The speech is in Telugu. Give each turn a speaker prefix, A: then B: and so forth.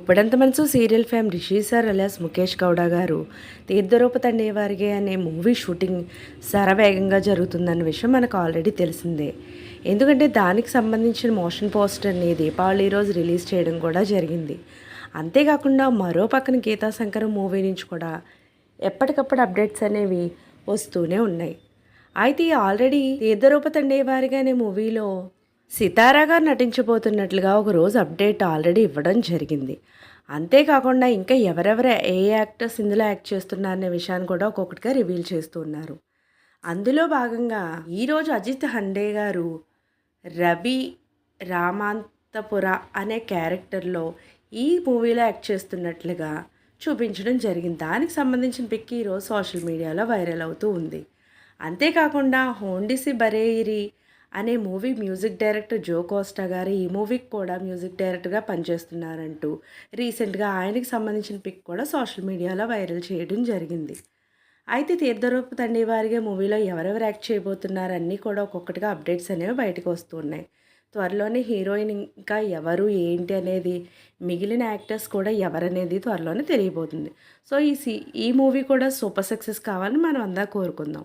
A: గుప్పడంత మనసు serial fame Rishi sir alias Mukesh Gowda garu. Theertharoopa Thandeyavarige అనే మూవీ షూటింగ్ శరవేగంగా జరుగుతుందన్న విషయం మనకు ఆల్రెడీ తెలిసిందే. ఎందుకంటే దానికి సంబంధించిన మోషన్ పోస్టర్ని దీపావళి రోజు రిలీజ్ చేయడం కూడా జరిగింది. అంతేకాకుండా మరో పక్కన గీతా శంకరం మూవీ నుంచి కూడా ఎప్పటికప్పుడు అప్డేట్స్ అనేవి వస్తూనే ఉన్నాయి. అయితే ఆల్రెడీ తీర్థరూప తండేవారిగా అనే మూవీలో సితారా గారు నటించబోతున్నట్లుగా ఒక రోజు అప్డేట్ ఆల్రెడీ ఇవ్వడం జరిగింది. అంతేకాకుండా ఇంకా ఎవరెవరు ఏ యాక్టర్స్ ఇందులో యాక్ట్ చేస్తున్నారనే విషయాన్ని కూడా ఒక్కొక్కటిగా రివీల్ చేస్తున్నారు అందులో భాగంగా ఈరోజు అజిత్ హండే గారు రవి రామాంతపుర అనే క్యారెక్టర్లో ఈ మూవీలో యాక్ట్ చేస్తున్నట్లుగా చూపించడం జరిగింది. దానికి సంబంధించిన పిక్ ఈరోజు సోషల్ మీడియాలో వైరల్ అవుతూ ఉంది. అంతేకాకుండా హోండిసి బరేయిరి అనే movie music director Joe Costa garu ఈ మూవీకి కూడా మ్యూజిక్ డైరెక్టర్గా పనిచేస్తున్నారంటూ. రీసెంట్గా ఆయనకి సంబంధించిన పిక్ కూడా సోషల్ మీడియాలో వైరల్ చేయడం జరిగింది. అయితే తీర్థరూపు తండ్రి వారిగా మూవీలో ఎవరెవరు యాక్ట్ చేయబోతున్నారు అన్నీ కూడా ఒక్కొక్కటిగా అప్డేట్స్ అనేవి బయటకు వస్తున్నాయి. త్వరలోనే హీరోయిన్ ఇంకా ఎవరు ఏంటి అనేది మిగిలిన యాక్టర్స్ కూడా ఎవరనేది త్వరలోనే తెలియబోతుంది. సో ఈ సి ఈ మూవీ కూడా సూపర్ సక్సెస్ కావాలని మనం అందా కోరుకుందాం.